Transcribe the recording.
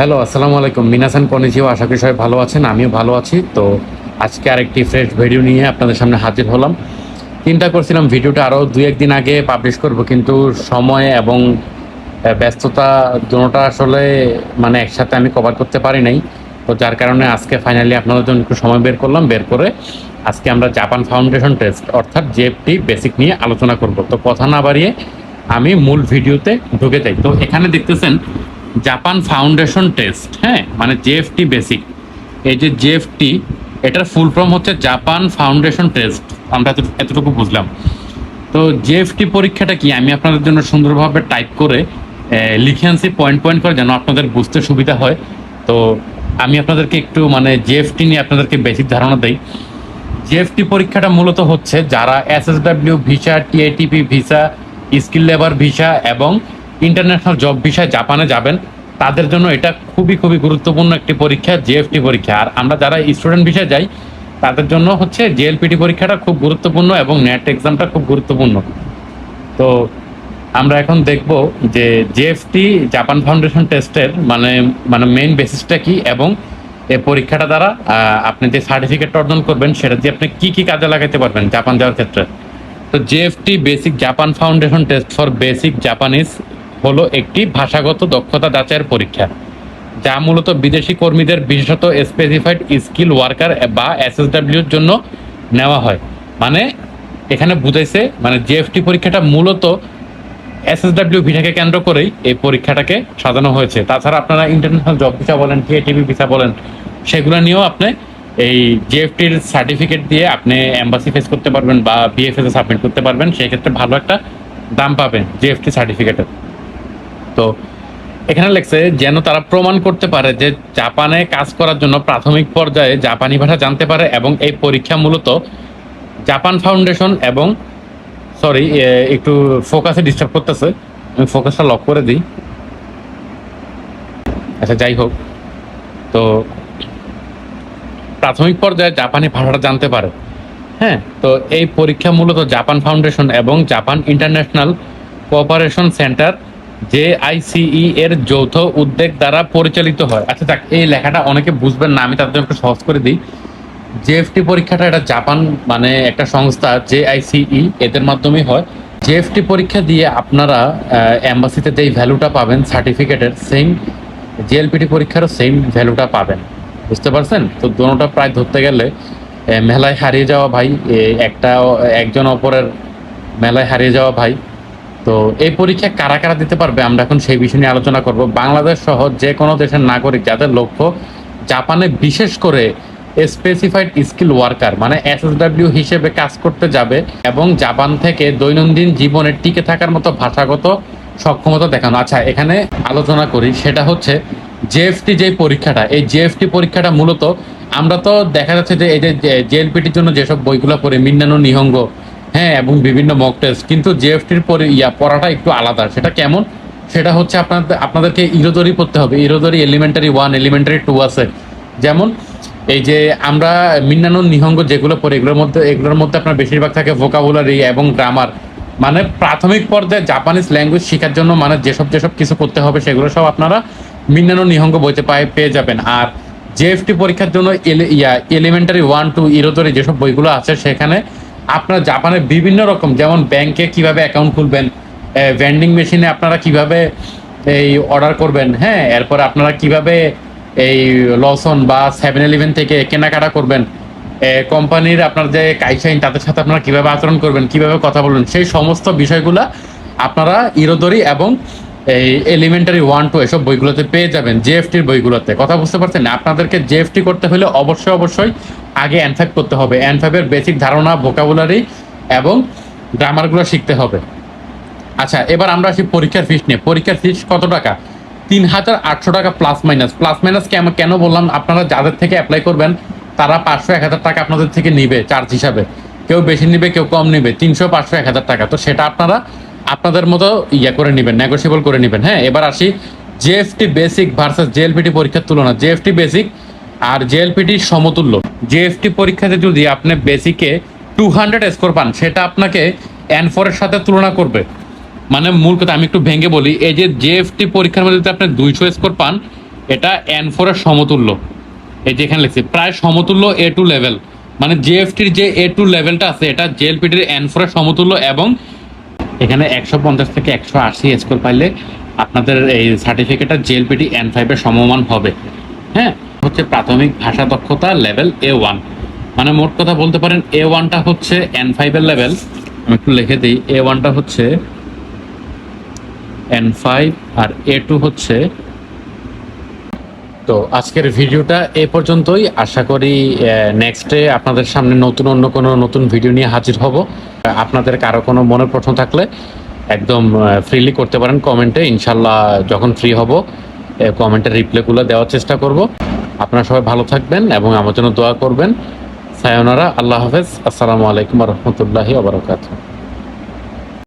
Hello আসসালামু আলাইকুম। মিনাসান কনিজিও আশা করি সবাই ভালো আছেন, আমিও ভালো আছি। তো আজকে আরেকটি ফ্রেশ ভিডিও নিয়ে আপনাদের সামনে হাজির হলাম। চিন্তা করছিলাম ভিডিওটা আরও দুই একদিন আগে পাবলিশ করব, কিন্তু সময় এবং ব্যস্ততা দুটোটা আসলে মানে একসাথে আমি কভার করতে পারি নাই। তো যার কারণে আজকে ফাইনালি আপনাদের জন্য একটু সময় বের করলাম, বের করে আজকে আমরা জাপান ফাউন্ডেশন টেস্ট অর্থাৎ জেএফটি বেসিক নিয়ে আলোচনা করব। তো কথা না বাড়িয়ে আমি মূল ভিডিওতে ঢুকে যাই। তো এখানে দেখতেছেন জাপান ফাউন্ডেশন টেস্ট হ্যাঁ মানে জেএফটি বেসিক। এই যে জেএফটি, এটার ফুল ফর্ম হচ্ছে জাপান ফাউন্ডেশন টেস্ট। আমরা এত- এতটুকু বুঝলাম। তো জেএফটি পরীক্ষাটা কি? আমি আপনাদের জন্য সুন্দরভাবে টাইপ করে লিখে আনছি, পয়েন্ট পয়েন্ট করে, যেন আপনাদের বুঝতে সুবিধা হয়। তো আমি আপনাদেরকে একটু মানে জেএফটি নিয়ে আপনাদেরকে বেসিক ধারণা দেই। জিএফটি পরীক্ষাটা মূলত হচ্ছে যারা SSW, visa, TITP, visa, skill labour visa এবং ইন্টারন্যাশনাল জব বিষয়ে জাপানে যাবেন, তাদের জন্য এটা খুবই খুবই গুরুত্বপূর্ণ একটি পরীক্ষা জিএফটি পরীক্ষা। আর আমরা যারা স্টুডেন্ট বিষয়ে যাই, তাদের জন্য হচ্ছে জেএলপিটি পরীক্ষাটা খুব গুরুত্বপূর্ণ এবং নেট এক্সামটা খুব গুরুত্বপূর্ণ। তো আমরা এখন দেখব যে জিএফটি জাপান ফাউন্ডেশন টেস্টের মানে মানে মেইন বেসিসটা কি এবং এই পরীক্ষাটা দ্বারা আপনি যে সার্টিফিকেট অর্জন করবেন, সেটা দিয়ে আপনি কি কি কাজে লাগাতে পারবেন জাপান যাওয়ার ক্ষেত্রে। তো JFT basic Japan foundation test for basic Japanese হলো একটি ভাষাগত দক্ষতা যাচাইয়ের পরীক্ষা, যা মূলত বিদেশি কর্মীদের বিশেষত স্পেসিফাইড স্কিল ওয়ার্কার বা এসএসডব্লিউর জন্য নেওয়া হয়। মানে এখানে বুঝাইছে মানে জিএফটি পরীক্ষাটা মূলত এসএসডব্লিউ ভিসাকে কেন্দ্র করেই এই পরীক্ষাটাকে সাজানো হয়েছে। তাছাড়া আপনারা ইন্টারন্যাশনাল জব ভিসা বলেন টিএটিভি ভিসা বলেন, সেগুলো নিয়েও আপনি এই জিএফটির সার্টিফিকেট দিয়ে আপনি এম্বাসি ফেস করতে পারবেন বা বিএফএস সাবমিট করতে পারবেন। সেই ক্ষেত্রে ভালো একটা দাম পাবেন জিএফটি সার্টিফিকেটের তো এখানে লেখছে, যেন তারা প্রমাণ করতে পারে যে জাপানে কাজ করার জন্য প্রাথমিক পর্যায়ে জাপানি ভাষা জানতে পারে এবং এই পরীক্ষা মূলত জাপান ফাউন্ডেশন এবং সরি একটু ফোকাসে ডিস্টার্ব করতেছে। আমি ফোকাসটা লক করে দিই। আচ্ছা যাই হোক। তো প্রাথমিক পর্যায়ে জাপানি ভাষাটা জানতে পারে। হ্যাঁ তো এই পরীক্ষা মূলত জাপান ফাউন্ডেশন এবং Japan international cooperation centre J ICE এর যৌথ উদ্যোগ দ্বারা পরিচালিত হয়। আচ্ছা যাক, এই লেখাটা অনেকে বুঝবেন না, আমি তাদের একটু সহজ করে দিই। জেএফটি পরীক্ষাটা এটা জাপান মানে একটা সংস্থা, জে আইসিই এদের মাধ্যমেই হয়। জেএফটি পরীক্ষা দিয়ে আপনারা অ্যাম্বাসিতে যেই ভ্যালুটা পাবেন, সার্টিফিকেটের, সেম জিএলপিটি পরীক্ষারও সেম ভ্যালুটা পাবেন। বুঝতে পারছেন? তো দোনোটা প্রায় ধরতে গেলে মেলায় হারিয়ে যাওয়া ভাই একটা, একজন অপরের মেলায় হারিয়ে যাওয়া ভাই তো এই পরীক্ষা কারা কারা দিতে পারবে আমরা এখন সেই বিষয় নিয়ে আলোচনা করব। বাংলাদেশ সহ যে কোনো দেশের নাগরিক যাদের লক্ষ্য জাপানে বিশেষ করে স্পেসিফাইড স্কিল ওয়ার্কার মানে এসএসডব্লিউ হিসেবে কাজ করতে যাবে এবং জাপান থেকে দৈনন্দিন জীবনে টিকে থাকার মতো ভাষাগত সক্ষমতা দেখানো। আচ্ছা এখানে আলোচনা করি। সেটা হচ্ছে জেএফটি যে পরীক্ষাটা, এই জেএফটি পরীক্ষাটা মূলত আমরা তো দেখা যাচ্ছে যে এই যে জেএলপিটির জন্য যেসব বইগুলো পড়ে, মিন্নানো, নিহঙ্গ হ্যাঁ এবং বিভিন্ন মক টেস্ট কিন্তু জিএফটির পরে ইয়া, পড়াটা একটু আলাদা। সেটা কেমন? সেটা হচ্ছে আপনাদের আপনাদেরকে ইরোদরি পড়তে হবে। ইরোদরি এলিমেন্টারি ওয়ান এলিমেন্টারি টু আছে। যেমন, এই যে আমরা মিন্নানো নিহঙ্গ যেগুলো পড়ি, এগুলোর মধ্যে এগুলোর মধ্যে আপনার বেশিরভাগ থাকে ভোকাবুলারি এবং গ্রামার মানে প্রাথমিক পর্যায়ে জাপানিজ ল্যাঙ্গুয়েজ শেখার জন্য মানে যেসব যেসব কিছু করতে হবে, সেগুলো সব আপনারা মিন্নানো নিহঙ্গ বইতে পায়ে পেয়ে যাবেন। আর জেএফটি পরীক্ষার জন্য ইয়া এলিমেন্টারি ওয়ান টু ইরোদরি যেসব বইগুলো আছে, সেখানে আপনার জাপানের বিভিন্ন রকম, যেমন ব্যাংকে কীভাবে অ্যাকাউন্ট খুলবেন ভেন্ডিং মেশিনে আপনারা কীভাবে এই অর্ডার করবেন হ্যাঁ এরপর আপনারা কীভাবে এই লসন বা সেভেন ইলেভেন থেকে কেনাকাটা করবেন কোম্পানির আপনার যে কাইসাইন, তাদের সাথে আপনারা কীভাবে আচরণ করবেন, কীভাবে কথা বলবেন, সেই সমস্ত বিষয়গুলা আপনারা ইরোদরি এবং এই এলিমেন্টারি ওয়ান টু এসব বইগুলোতে পেয়ে যাবেন জিএফটির বইগুলোতে। কথা বুঝতে পারছেন? আপনাদেরকে জিএফটি করতে হলে অবশ্যই অবশ্যই আগে অ্যানফ্যাপ করতে হবে। অ্যানফ্যাপের বেসিক ধারণা ভোকাবুলারি এবং গ্রামারগুলো শিখতে হবে। আচ্ছা এবার আমরা আসি পরীক্ষার ফিস নিয়ে। পরীক্ষার ফিস কত টাকা? তিন হাজার আটশো টাকা প্লাস মাইনাস প্লাস মাইনাস কেন কেন বললাম? আপনারা যাদের থেকে অ্যাপ্লাই করবেন, তারা পাঁচশো এক হাজার টাকা আপনাদের থেকে নিবে চার্জ হিসাবে। কেউ বেশি নিবে, কেউ কম নিবে। তিনশো পাঁচশো এক হাজার টাকা। তো সেটা আপনারা আপনাদের মতো ইয়ে করে নেবেন নেগোসিয়েবল করে নেবেন। হ্যাঁ এবার আসি জেএফটি বেসিক ভার্সাস জেএলপিটি পরীক্ষার তুলনা। জেএফটি বেসিক আর জেএলপিটি সমতুল্য। জেএফটি পরীক্ষাতে যদি আপনি বেসিকে টু হান্ড্রেড স্কোর পান, সেটা আপনাকে এন ফোরের সাথে তুলনা করবে। মানে মূল কথা, আমি একটু ভেঙে বলি, এই যে জেএফটি পরীক্ষার মধ্যে যদি আপনি দুইশো স্কোর পান, এটা এন ফোর এর সমতুল্য। এই যে এখানে লিখছি, প্রায় সমতুল্য এ টু লেভেল মানে জিএফটির যে এ টু লেভেলটা আছে, এটা জেএলপিটির এন ফোর এর সমতুল্য এবং এখানে একশো পঞ্চাশ থেকে একশো আশি স্কোর পাইলে আপনাদের এই সার্টিফিকেটটা জিএলপিটি এন ফাইভের সমমান হবে। হ্যাঁ? হচ্ছে প্রাথমিক ভাষা দক্ষতা লেভেল এ ওয়ান মানে মোট কথা বলতে পারেন এ ওয়ানটা হচ্ছে এন ফাইভের লেভেল আমি একটু লিখে দিই এ ওয়ানটা হচ্ছে এন ফাইভ আর এ টু হচ্ছে তো আজকের ভিডিওটা এ পর্যন্তই। আশা করি নেক্সটে আপনাদের সামনে নতুন অন্য কোনো নতুন ভিডিও নিয়ে হাজির হব। আপনাদের কারও কোনো মনের প্রশ্ন থাকলে একদম ফ্রিলি করতে পারেন কমেন্টে। ইনশাল্লাহ যখন ফ্রি হব কমেন্টের রিপ্লাইগুলো দেওয়ার চেষ্টা করব। আপনারা সবাই ভালো থাকবেন এবং আমার জন্য দোয়া করবেন। সায়নারা, আল্লাহ হাফেজ। আসসালামু আলাইকুম রহমতুল্লাহি আবরকাত